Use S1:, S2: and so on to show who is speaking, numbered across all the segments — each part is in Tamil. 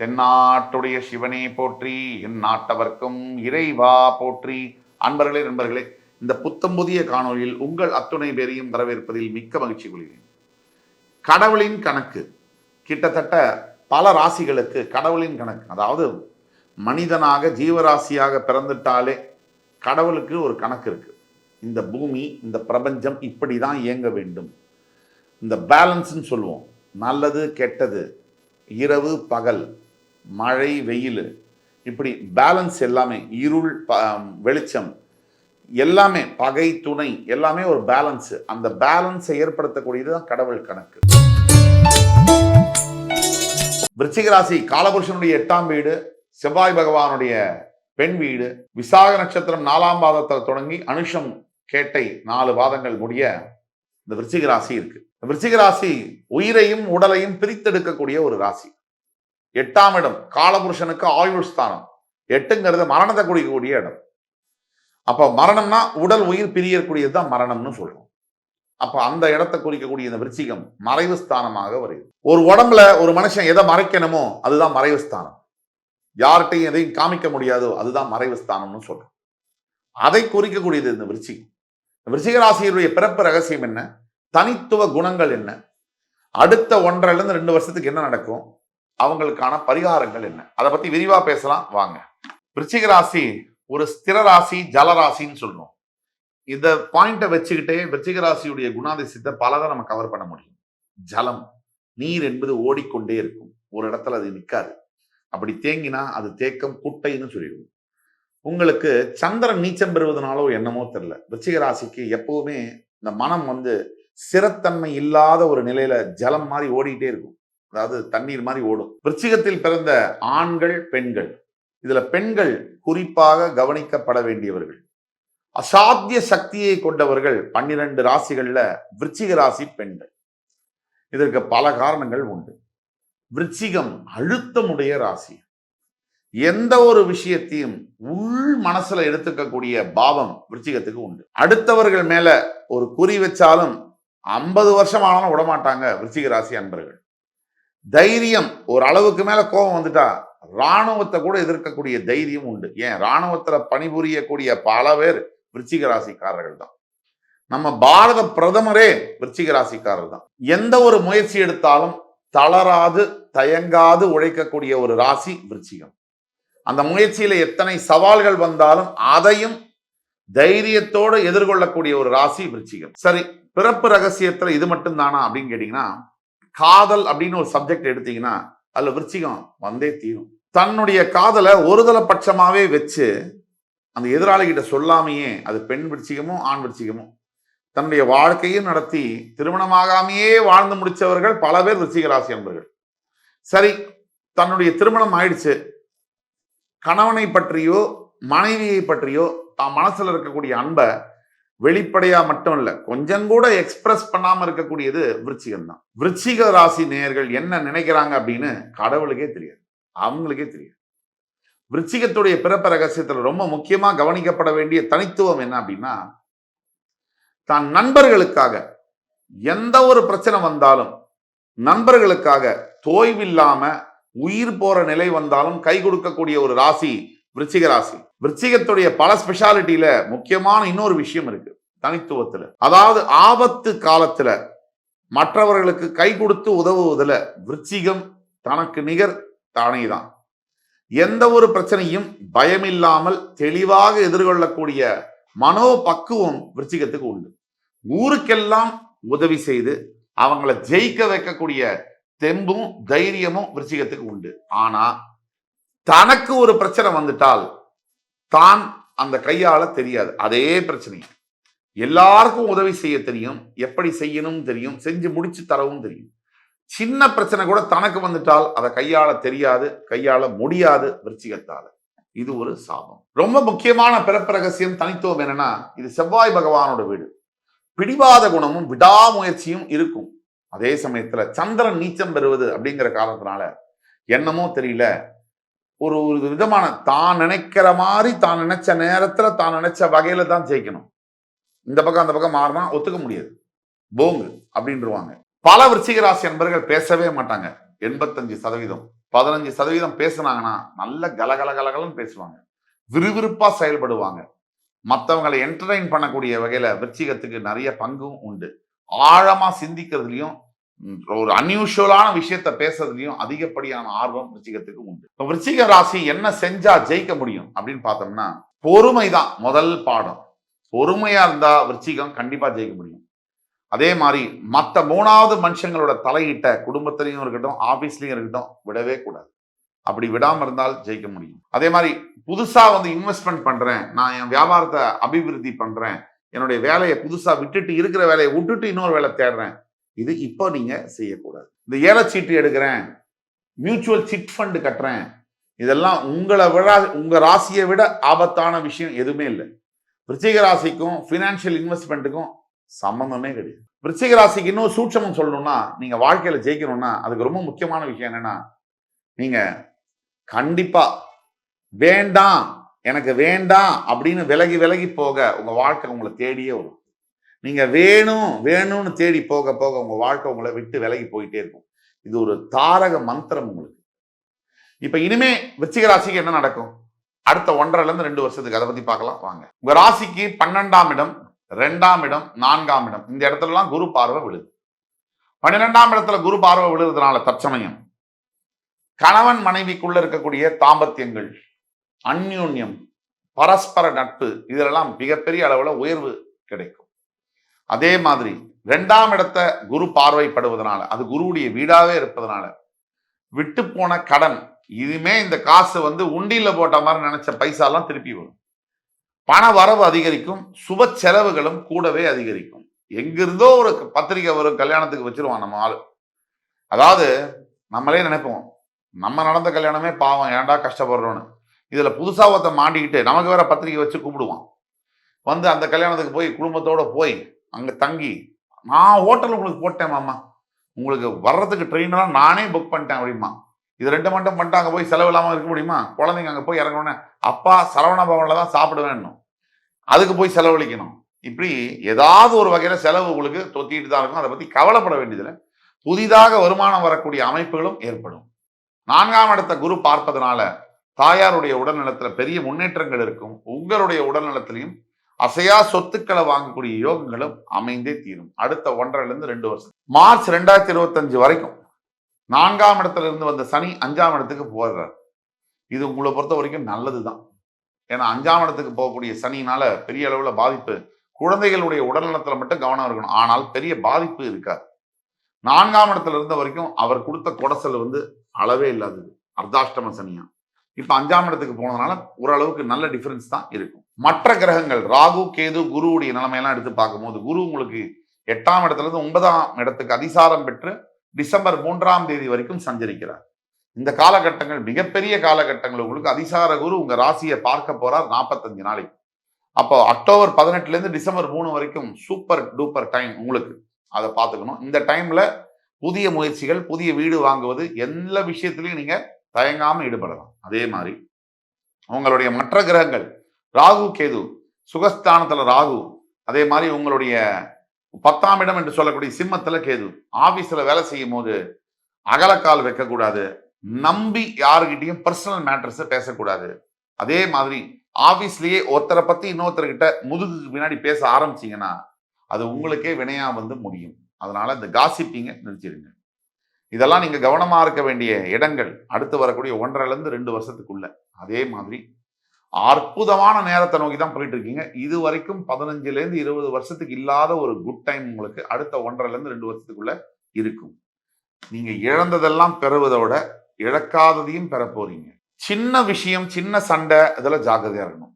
S1: தென்னாட்டுடைய சிவனே போற்றி என் நாட்டவர்க்கும் இறைவா போற்றி. அன்பர்களே நண்பர்களே இந்த புத்தம் புதிய காணொலியில் உங்கள் அத்துணை பேரையும் வரவேற்பதில் மிக்க மகிழ்ச்சி கொள்கிறேன். கடவுளின் கணக்கு கிட்டத்தட்ட பல ராசிகளுக்கு கடவுளின் கணக்கு. அதாவது மனிதனாக ஜீவராசியாக பிறந்துட்டாலே கடவுளுக்கு ஒரு கணக்கு இருக்கு. இந்த பூமி இந்த பிரபஞ்சம் இப்படி தான் இயங்க வேண்டும். இந்த பேலன்ஸ்ன்னு சொல்லுவோம். நல்லது கெட்டது இரவு பகல். மழை வெயில் இப்படி பேலன்ஸ் எல்லாமே இருள் ப- வெளிச்சம் எல்லாமே பகை துணை எல்லாமே ஒரு பேலன்ஸ் அந்த பேலன்ஸை ஏற்படுத்தக்கூடியது தான் கடவுள் கணக்கு. விருச்சிகராசி காலபுருஷனுடைய எட்டாம் வீடு செவ்வாய் பகவானுடைய பெண் வீடு விசாக நட்சத்திரம் நாலாம் பாதத்தில் தொடங்கி அனுஷம் கேட்டை நாலு பாதங்கள் முடிய இந்த விருச்சிக ராசி இருக்கு. இந்த விருச்சிக ராசி உயிரையும் உடலையும் பிரித்தெடுக்கக்கூடிய ஒரு ராசி. எட்டாம் இடம் காலபுருஷனுக்கு ஆயுள் ஸ்தானம். எட்டுங்கிறது மரணத்தை குறிக்கக்கூடிய இடம். அப்போ மரணம்னா உடல் உயிர் பிரியக்கூடியது தான் மரணம்னு சொல்றோம். அப்போ அந்த இடத்தை குறிக்கக்கூடிய இந்த விருச்சிகம் மறைவு ஸ்தானமாக வருகிறது ஒரு உடம்புல ஒரு மனுஷன் எதை மறைக்கணுமோ அதுதான் மறைவு ஸ்தானம். யார்கிட்டையும் எதையும் காமிக்க முடியாதோ அதுதான் மறைவு ஸ்தானம்னு சொல்றோம். அதை குறிக்கக்கூடியது இந்த விருச்சிகம். இந்த விருச்சிக ராசியினுடைய பிறப்பு ரகசியம் என்ன? தனித்துவ குணங்கள் என்ன? அடுத்த ஒன்றிலிருந்து இருந்து ரெண்டு வருஷத்துக்கு என்ன நடக்கும்? அவங்களுக்கான பரிகாரங்கள் என்ன? அதை பத்தி விரிவா பேசலாம். வாங்க. விருச்சிக ராசி ஒரு ஸ்திர ராசி ஜலராசின்னு சொல்லணும் இந்த பாயிண்ட்டை வச்சுக்கிட்டே விருச்சிக ராசியுடைய குணாதிசயத்தை பலதை நம்ம கவர் பண்ண முடியும். ஜலம். நீர் என்பது ஓடிக்கொண்டே இருக்கும். ஒரு இடத்துல அது நிற்காது அப்படி தேங்கினா அது தேக்கம் குட்டைன்னு சொல்லிடுவோம். உங்களுக்கு சந்திரன் நீச்சம் பெறுவதனாலோ என்னமோ தெரியல. விருச்சிக ராசிக்கு எப்பவுமே இந்த மனம் வந்து சிறத்தன்மை இல்லாத ஒரு நிலையில ஜலம் மாதிரி ஓடிக்கிட்டே இருக்கும். அதாவது தண்ணீர் மாதிரி ஓடும். விருச்சிகத்தில் பிறந்த ஆண்கள் பெண்கள். இதுல பெண்கள் குறிப்பாக கவனிக்கப்பட வேண்டியவர்கள். அசாத்திய சக்தியை கொண்டவர்கள் பன்னிரண்டு ராசிகள்ல விருச்சிக ராசி பெண்கள். இதற்கு பல காரணங்கள் உண்டு. விருச்சிகம் அழுத்தமுடைய ராசி. எந்த ஒரு விஷயத்தையும் உள் மனசுல எடுத்துக்கக்கூடிய பாவம் விருச்சிகத்துக்கு உண்டு. அடுத்தவர்கள் மேல ஒரு குறி வச்சாலும் ஐம்பது வருஷம் ஆனாலும் விடமாட்டாங்க விருச்சிக ராசி அன்பர்கள். தைரியம். ஒரு அளவுக்கு மேல கோபம் வந்துட்டா ராணுவத்தை கூட எதிர்க்கக்கூடிய தைரியம் உண்டு. ஏன்? ராணுவத்துல பணிபுரியக்கூடிய பல பேர் விருச்சிக ராசிக்காரர்கள் தான். நம்ம பாரத பிரதமரே விருச்சிக ராசிக்காரர் தான். எந்த ஒரு முயற்சி எடுத்தாலும் தளராது தயங்காது உழைக்கக்கூடிய ஒரு ராசி விருச்சிகம். அந்த முயற்சியில எத்தனை சவால்கள் வந்தாலும் அதையும் தைரியத்தோடு எதிர்கொள்ளக்கூடிய ஒரு ராசி விருச்சிகம். சரி பிறப்பு ரகசியத்துல இது மட்டும் தானா அப்படின்னு கேட்டீங்கன்னா காதல் அப்படின்னு ஒரு சப்ஜெக்ட் எடுத்தீங்கன்னா அதுல விருச்சிகம் வந்தே தீரும். தன்னுடைய காதலை ஒருதலை பட்சமாவே வச்சு அந்த எதிராளி கிட்ட சொல்லாமையே அது பெண் விருச்சிகமோ ஆண் விருச்சிகமோ. தன்னுடைய வாழ்க்கையும் நடத்தி திருமணமாகாமையே வாழ்ந்து முடிச்சவர்கள் பல பேர் விருச்சிக ராசி என்பவர்கள் சரி தன்னுடைய திருமணம் ஆயிடுச்சு. கணவனை பற்றியோ மனைவியை பற்றியோ தான் மனசுல இருக்கக்கூடிய அன்பை வெளிப்படையா மட்டும் இல்ல கொஞ்சம் கூட எக்ஸ்பிரஸ் பண்ணாம இருக்கக்கூடியது விருச்சிகம் தான் விருச்சிக ராசி நேயர்கள் என்ன நினைக்கிறாங்க அப்படின்னு கடவுளுக்கே தெரியாது. அவங்களுக்கே தெரியாது. விருச்சிகத்துடைய பிறப்ப ரகசியத்துல ரொம்ப முக்கியமா கவனிக்கப்பட வேண்டிய தனித்துவம் என்ன அப்படின்னா தான் நண்பர்களுக்காக எந்த ஒரு பிரச்சனை வந்தாலும் நண்பர்களுக்காக தோய்வில்லாம உயிர் போற நிலை வந்தாலும் கை கொடுக்கக்கூடிய ஒரு ராசி விருச்சிக ராசி. விருச்சிகத்துடைய பல ஸ்பெஷாலிட்டியில முக்கியமான இன்னொரு விஷயம் இருக்கு. தனித்துவத்துல. அதாவது ஆபத்து காலத்துல மற்றவர்களுக்கு கை கொடுத்து உதவுவதில் விருச்சிகம் தனக்கு நிகர் தானே தான் எந்த ஒரு பிரச்சனையும் பயமில்லாமல் தெளிவாக எதிர்கொள்ளக்கூடிய மனோ பக்குவம் விருச்சிகத்துக்கு உண்டு. ஊருக்கெல்லாம் உதவி செய்து அவங்கள ஜெயிக்க வைக்கக்கூடிய தெம்பும் தைரியமும் விருச்சிகத்துக்கு உண்டு. ஆனா தனக்கு ஒரு பிரச்சனை வந்துட்டால் தான் அந்த கையால தெரியாது. அதே பிரச்சனை. எல்லாருக்கும் உதவி செய்ய தெரியும். எப்படி செய்யணும் தெரியும். செஞ்சு முடிச்சு தரவும் தெரியும். சின்ன பிரச்சனை கூட தனக்கு வந்துட்டால் அதை கையாள தெரியாது. கையாள முடியாது விருச்சிகத்தால. இது ஒரு சாபம். ரொம்ப முக்கியமான பிறப்பு ரகசியம் தனித்துவம் என்னன்னா இது செவ்வாய் பகவானோட வீடு. பிடிவாத குணமும் விடாமுயற்சியும் இருக்கும். அதே சமயத்துல சந்திரன் நீச்சம் பெறுவது அப்படிங்கிற காரணத்தினால என்னமோ தெரியல. ஒரு ஒரு விதமான தான் நினைக்கிற மாதிரி தான் நினைச்ச நேரத்துல தான் நினைச்ச வகையில தான் ஜெயிக்கணும். இந்த பக்கம் அந்த பக்கம் மாறினா ஒத்துக்க முடியாது. போங்கு அப்படின்றவாங்க. பல விருச்சிக ராசி அன்பர்கள் பேசவே மாட்டாங்க. எண்பத்தஞ்சு சதவீதம் பதினஞ்சு சதவீதம் பேசுனாங்கன்னா நல்ல கலகல கலகலன்னு பேசுவாங்க. விறுவிறுப்பா செயல்படுவாங்க. மற்றவங்களை என்டர்டைன் பண்ணக்கூடிய வகையில விருச்சிகத்துக்கு நிறைய பங்கும் உண்டு. ஆழமா சிந்திக்கிறதுலயும் ஒரு அன்யூஷுவலான விஷயத்த பேசுறதுலையும் அதிகப்படியான ஆர்வம் விருச்சிகத்துக்கு உண்டு. இப்ப விருச்சிக ராசி என்ன செஞ்சா ஜெயிக்க முடியும் அப்படின்னு பார்த்தோம்னா பொறுமைதான் முதல் பாடம். பொறுமையா இருந்தா விருச்சிகம் கண்டிப்பா ஜெயிக்க முடியும். அதே மாதிரி மற்ற மூணாவது மனுஷங்களோட தலையிட்ட குடும்பத்திலையும் இருக்கட்டும் ஆபீஸ்லயும் இருக்கட்டும் விடவே கூடாது. அப்படி விடாம இருந்தால் ஜெயிக்க முடியும். அதே மாதிரி புதுசா வந்து இன்வெஸ்ட்மெண்ட் பண்றேன் நான் என் வியாபாரத்தை அபிவிருத்தி பண்றேன் என்னுடைய வேலையை புதுசா விட்டுட்டு இருக்கிற வேலையை விட்டுட்டு இன்னொரு வேலை தேடுறேன் இது இப்போ நீங்கள் செய்யக்கூடாது. இந்த ஏலச்சீட்டு எடுக்கிறேன். மியூச்சுவல் சிட் ஃபண்டு கட்டுறேன். இதெல்லாம் உங்களை விட உங்கள் ராசியை விட ஆபத்தான விஷயம் எதுவுமே இல்லை. விருச்சிக ராசிக்கும் ஃபினான்ஷியல் இன்வெஸ்ட்மெண்ட்டுக்கும் சம்மந்தமே கிடையாது. விருச்சிக ராசிக்கு இன்னும் சூட்சமம் சொல்லணும்னா நீங்கள் வாழ்க்கையில் ஜெயிக்கணும்னா அதுக்கு ரொம்ப முக்கியமான விஷயம் என்னன்னா நீங்கள் கண்டிப்பாக வேண்டாம் எனக்கு வேண்டாம் அப்படின்னு விலகி விலகி போக உங்கள் வாழ்க்கை உங்களை தேடியே வரும். நீங்க வேணும் வேணும்னு தேடி போக போக உங்க வாழ்க்கை உங்களை விட்டு விலகி போயிட்டே இருக்கும். இது ஒரு தாரக மந்திரம் உங்களுக்கு. இப்ப இனிமே விருச்சிக ராசிக்கு என்ன நடக்கும்? அடுத்த ஒன்றரைல இருந்து ரெண்டு வருஷத்துக்கு. அதை பற்றி பார்க்கலாம். வாங்க. உங்க ராசிக்கு பன்னெண்டாம் இடம் ரெண்டாம் இடம் நான்காம் இடம். இந்த இடத்துல எல்லாம் குரு பார்வை விழுது. பன்னிரெண்டாம் இடத்துல குரு பார்வை விழுறதுனால தற்சமயம் கணவன் மனைவிக்குள்ள இருக்கக்கூடிய தாம்பத்தியங்கள் அந்யூன்யம் பரஸ்பர நட்பு இதெல்லாம் மிகப்பெரிய அளவுல உயர்வு கிடைக்கும். அதே மாதிரி ரெண்டாம் இடத்த குரு பார்வைப்படுவதனால அது குருவுடைய வீடாவே இருப்பதனால விட்டு போன கடன் இதுமே இந்த காசு வந்து உண்டியில் போட்ட மாதிரி நினைச்ச பைசாலாம் திருப்பி வரும். பண வரவு அதிகரிக்கும் சுப செலவுகளும் கூடவே அதிகரிக்கும். எங்கிருந்தோ ஒரு பத்திரிக்கை வரும் கல்யாணத்துக்கு வச்சிருவான் நம்ம ஆள். அதாவது நம்மளே நினைப்போம் நம்ம நடந்த கல்யாணமே பாவம் ஏன்டா கஷ்டப்படுறோன்னு. இதில் புதுசாக ஒருத்த மாண்டிக்கிட்டு நமக்கு வேற பத்திரிக்கை வச்சு கூப்பிடுவான். வந்து அந்த கல்யாணத்துக்கு போய் குடும்பத்தோடு போய் அங்கே தங்கி நான் ஹோட்டல் உங்களுக்கு போட்டேன் மாமா. உங்களுக்கு வர்றதுக்கு ட்ரெயினெல்லாம் நானே புக் பண்ணிட்டேன் அப்படிமா இது ரெண்டு மட்டும் பண்ணிட்டு அங்கே போய் செலவு இல்லாமல் இருக்க முடியுமா? குழந்தைங்க அங்கே போய் இறங்கணுன்னே அப்பா சரவண பவனில் தான் சாப்பிடுவேன்னும் அதுக்கு போய் செலவழிக்கணும். இப்படி ஏதாவது ஒரு வகையில் செலவு உங்களுக்கு தொத்திட்டு தான் இருக்கும் அதை பற்றி கவலைப்பட வேண்டியதில்லை. புதிதாக வருமானம் வரக்கூடிய அமைப்புகளும் ஏற்படும். நான்காம் இடத்த குரு பார்ப்பதனால தாயாருடைய உடல்நலத்தில் பெரிய முன்னேற்றங்கள் இருக்கும். உங்களுடைய உடல்நலத்திலையும் அசையா சொத்துக்களை வாங்கக்கூடிய யோகங்களும் அமைந்தே தீரும். அடுத்த ஒன்றரைல இருந்து ரெண்டு வருஷம். மார்ச் ரெண்டாயிரத்தி இருபத்தஞ்சு வரைக்கும் நான்காம் இடத்துல இருந்து வந்த சனி அஞ்சாம் இடத்துக்கு போடுறார் இது உங்களை பொறுத்த வரைக்கும் நல்லதுதான். ஏன்னா அஞ்சாம் இடத்துக்கு போகக்கூடிய சனினால பெரிய அளவுல பாதிப்பு குழந்தைகளுடைய உடல்நலத்தில் மட்டும் கவனம் இருக்கணும். ஆனால் பெரிய பாதிப்பு இருக்காது. நான்காம் இடத்துல இருந்த வரைக்கும் அவர் கொடுத்த கொடசல் வந்து அளவே இல்லாதது. அர்த்தாஷ்டம சனியா. இப்ப அஞ்சாம் இடத்துக்கு போனதுனால ஓரளவுக்கு நல்ல டிஃபரன்ஸ் தான் இருக்கும். மற்ற கிரகங்கள் ராகு கேது குருவுடைய நிலைமையெல்லாம் எடுத்து பார்க்கும்போது குரு உங்களுக்கு எட்டாம் இடத்துல இருந்து ஒன்பதாம் இடத்துக்கு அதிசாரம் பெற்று டிசம்பர் மூன்றாம் தேதி வரைக்கும் சஞ்சரிக்கிறார். இந்த காலகட்டங்கள் மிகப்பெரிய காலகட்டங்கள் உங்களுக்கு அதிசார குரு உங்க ராசியை பார்க்க போறார் நாற்பத்தஞ்சு நாளைக்கு. அப்போ அக்டோபர் பதினெட்டுல இருந்து டிசம்பர் மூணு வரைக்கும் சூப்பர் டூப்பர் டைம் உங்களுக்கு. அதை பார்த்துக்கணும். இந்த டைம்ல புதிய முயற்சிகள் புதிய வீடு வாங்குவது எல்லா விஷயத்திலையும் நீங்க தயங்காம ஈடுபடலாம். அதே மாதிரி உங்களுடைய மற்ற கிரகங்கள் ராகு கேது சுகஸ்தானத்துல ராகு அதே மாதிரி உங்களுடைய பத்தாம் இடம் என்று சொல்லக்கூடிய சிம்மத்துல கேது. ஆபீஸ்ல வேலை செய்யும் போது அகலக்கால் வைக்கக்கூடாது. நம்பி யாருக்கிட்டையும் பர்சனல் மேட்டர்ஸ் பேசக்கூடாது. அதே மாதிரி ஆபீஸ்லயே ஒருத்தரை பத்தி இன்னொருத்தர்கிட்ட முதுகுக்கு பின்னாடி பேச ஆரம்பிச்சீங்கன்னா அது உங்களுக்கே வினையா வந்து முடியும். அதனால இந்த காசிப்பிங்க நிறுத்திடுங்க. இதெல்லாம் நீங்க கவனமா இருக்க வேண்டிய இடங்கள். அடுத்து வரக்கூடிய ஒன்றரைல இருந்து ரெண்டு வருஷத்துக்குள்ள. அதே மாதிரி அற்புதமான நேரத்தை நோக்கி தான் போயிட்டு இருக்கீங்க இது வரைக்கும் பதினஞ்சுலேருந்து இருபது வருஷத்துக்கு இல்லாத ஒரு குட் டைம் உங்களுக்கு அடுத்த ஒன்றரைலேருந்து ரெண்டு வருஷத்துக்குள்ள இருக்கும். நீங்க இழந்ததெல்லாம் பெறுவதோட இழக்காததையும் பெற போறீங்க. சின்ன விஷயம் சின்ன சண்டை இதெல்லாம் ஜாக்கிரதையா இருக்கணும்.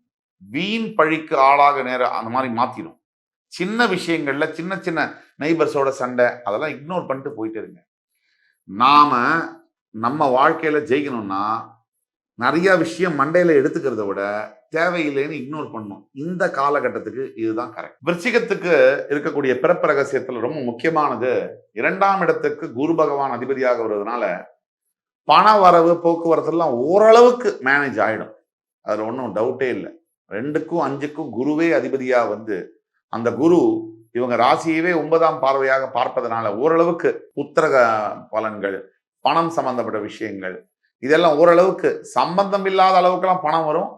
S1: வீண் பழிக்கு ஆளாக நேரம் அந்த மாதிரி மாத்திடும் சின்ன விஷயங்கள்ல சின்ன சின்ன நெய்பர்ஸோட சண்டை அதெல்லாம் இக்னோர் பண்ணிட்டு போயிட்டு இருங்க. நாம நம்ம வாழ்க்கையில ஜெயிக்கணும்னா நிறைய விஷயம் மண்டையில எடுத்துக்கிறத விட தேவையில்லைன்னு இக்னோர் பண்ணும். இந்த காலகட்டத்துக்கு இதுதான் கரெக்ட் விருச்சிகத்துக்கு இருக்கக்கூடிய பிறப்பு ரகசியத்துல ரொம்ப முக்கியமானது இரண்டாம் இடத்துக்கு குரு பகவான் அதிபதியாக வருவதனால பண வரவு போக்குவரத்துலாம் ஓரளவுக்கு மேனேஜ் ஆயிடும். அதுல ஒன்றும் டவுட்டே இல்லை. ரெண்டுக்கும் அஞ்சுக்கும் குருவே அதிபதியா வந்து அந்த குரு இவங்க ராசியவே ஒன்பதாம் பார்வையாக பார்ப்பதனால ஓரளவுக்கு புத்திரக பலன்கள் பணம் சம்பந்தப்பட்ட விஷயங்கள் இதெல்லாம் ஓரளவுக்கு சம்பந்தம் இல்லாத அளவுக்குலாம் பணம் வரும்.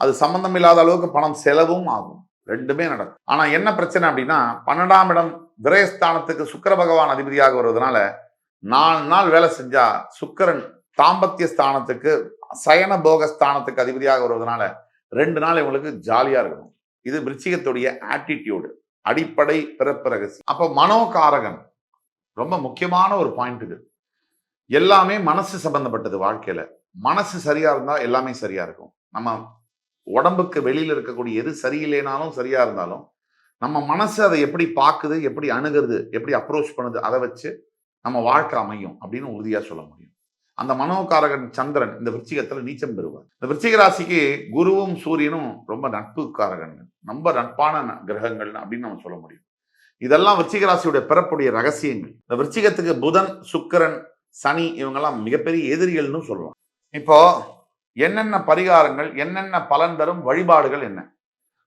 S1: அது சம்பந்தம் இல்லாத அளவுக்கு பணம் செலவும் ஆகும். ரெண்டுமே நடக்கும். ஆனா என்ன பிரச்சனை அப்படின்னா பன்னெண்டாம் இடம் விரயஸ்தானத்துக்கு சுக்கிர பகவான் அதிபதியாக வருவதனால நாலு நாள் வேலை செஞ்சா சுக்கிரன் தாம்பத்திய ஸ்தானத்துக்கு சயன போக ஸ்தானத்துக்கு அதிபதியாக வருவதனால ரெண்டு நாள் இவங்களுக்கு ஜாலியா இருக்கணும் இது விருச்சிகத்துடைய ஆட்டிடியூடு அடிப்படை பிறப்பு ரகசியம். அப்ப மனோகாரகன் ரொம்ப முக்கியமான ஒரு பாயிண்ட் இது. எல்லாமே மனசு சம்பந்தப்பட்டது வாழ்க்கையில. மனசு சரியா இருந்தா எல்லாமே சரியா இருக்கும். நம்ம உடம்புக்கு வெளியில இருக்கக்கூடிய எது சரியில்லைனாலும் சரியா இருந்தாலும் நம்ம மனசு அதை எப்படி பார்க்குது எப்படி அணுகிறது எப்படி அப்ரோச் பண்ணுது அதை வச்சு நம்ம வாழ்க்கை அமையும் அப்படின்னு உறுதியா சொல்ல முடியும். அந்த மனோகாரகன் சந்திரன் இந்த விருச்சிகத்தில் நீச்சம் பெறுவார். இந்த விருச்சிக ராசிக்கு குருவும் சூரியனும் ரொம்ப நட்புக்காரகன். ரொம்ப நட்பான கிரகங்கள் அப்படின்னு நம்ம சொல்ல முடியும். இதெல்லாம் விருச்சிக ராசியுடைய பிறப்புடைய ரகசியங்கள். இந்த விருச்சிகத்துக்கு புதன் சுக்கிரன் சனி இவங்கெல்லாம் மிகப்பெரிய எதிரிகள்னு சொல்லலாம் இப்போ என்னென்ன பரிகாரங்கள் என்னென்ன பலன் தரும் வழிபாடுகள் என்ன?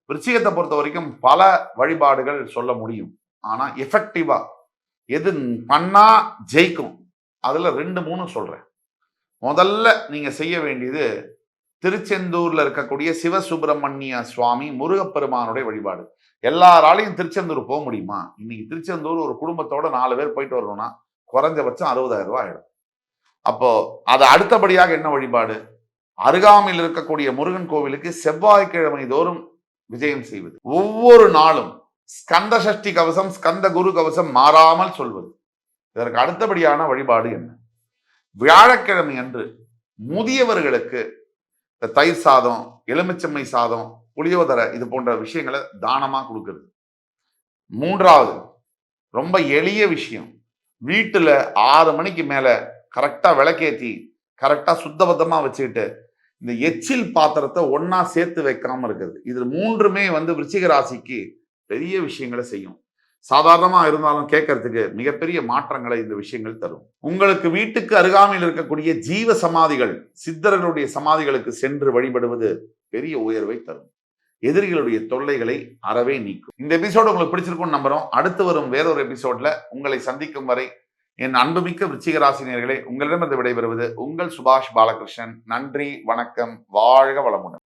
S1: விருச்சிகத்தை பொறுத்த வரைக்கும் பல வழிபாடுகள் சொல்ல முடியும். ஆனா எஃபெக்டிவா எது பண்ணா ஜெயிக்கும்? அதுல ரெண்டு மூணு சொல்றேன். முதல்ல நீங்க செய்ய வேண்டியது திருச்செந்தூர்ல இருக்கக்கூடிய சிவசுப்பிரமணிய சுவாமி முருகப்பெருமானுடைய வழிபாடு. எல்லாராலையும் திருச்செந்தூர் போக முடியுமா? இன்னைக்கு திருச்செந்தூர் ஒரு குடும்பத்தோட நாலு பேர் போயிட்டு வரணும்னா குறைஞ்சபட்சம் அறுபதாயிரம் ரூபாய் ஆயிடும். அப்போ அது அடுத்தபடியாக என்ன வழிபாடு? அருகாமையில் இருக்கக்கூடிய முருகன் கோவிலுக்கு செவ்வாய்க்கிழமை தோறும் விஜயம் செய்வது. ஒவ்வொரு நாளும் ஸ்கந்த சஷ்டி கவசம் ஸ்கந்த குரு கவசம் மாறாமல் சொல்வது. இதற்கு அடுத்தபடியான வழிபாடு என்ன? வியாழக்கிழமை அன்று முதியவர்களுக்கு இந்த தயிர் சாதம் எலுமிச்சம்மை சாதம் புளியோதரை இது போன்ற விஷயங்களை தானமாக கொடுக்கறது. மூன்றாவது ரொம்ப எளிய விஷயம். வீட்டில் ஆறு மணிக்கு மேலே கரெக்டாக விளக்கேற்றி கரெக்டாக சுத்தபத்தமாக வச்சுக்கிட்டு இந்த எச்சில் பாத்திரத்தை ஒன்றா சேர்த்து வைக்காமல் இருக்குது இது மூன்றுமே வந்து விருச்சிக ராசிக்கு பெரிய விஷயங்களை செய்யும். சாதாரணமாக இருந்தாலும் கேட்கறதுக்கு மிகப்பெரிய மாற்றங்களை இந்த விஷயங்கள் தரும். உங்களுக்கு வீட்டுக்கு அருகாமையில் இருக்கக்கூடிய ஜீவ சமாதிகள் சித்தர்களுடைய சமாதிகளுக்கு சென்று வழிபடுவது பெரிய உயர்வை தரும். எதிரிகளுடைய தொல்லைகளை அறவே நீக்கும். இந்த எபிசோடு உங்களுக்கு பிடிச்சிருக்கும்னு நம்புறோம். அடுத்து வரும் வேறொரு எபிசோட்ல உங்களை சந்திக்கும் வரை என் அன்புமிக்க விருச்சிகராசினியர்களே உங்களிடமிருந்து விடைபெறுவது உங்கள் சுபாஷ் பாலகிருஷ்ணன். நன்றி வணக்கம் வாழ்க வளமுடன்.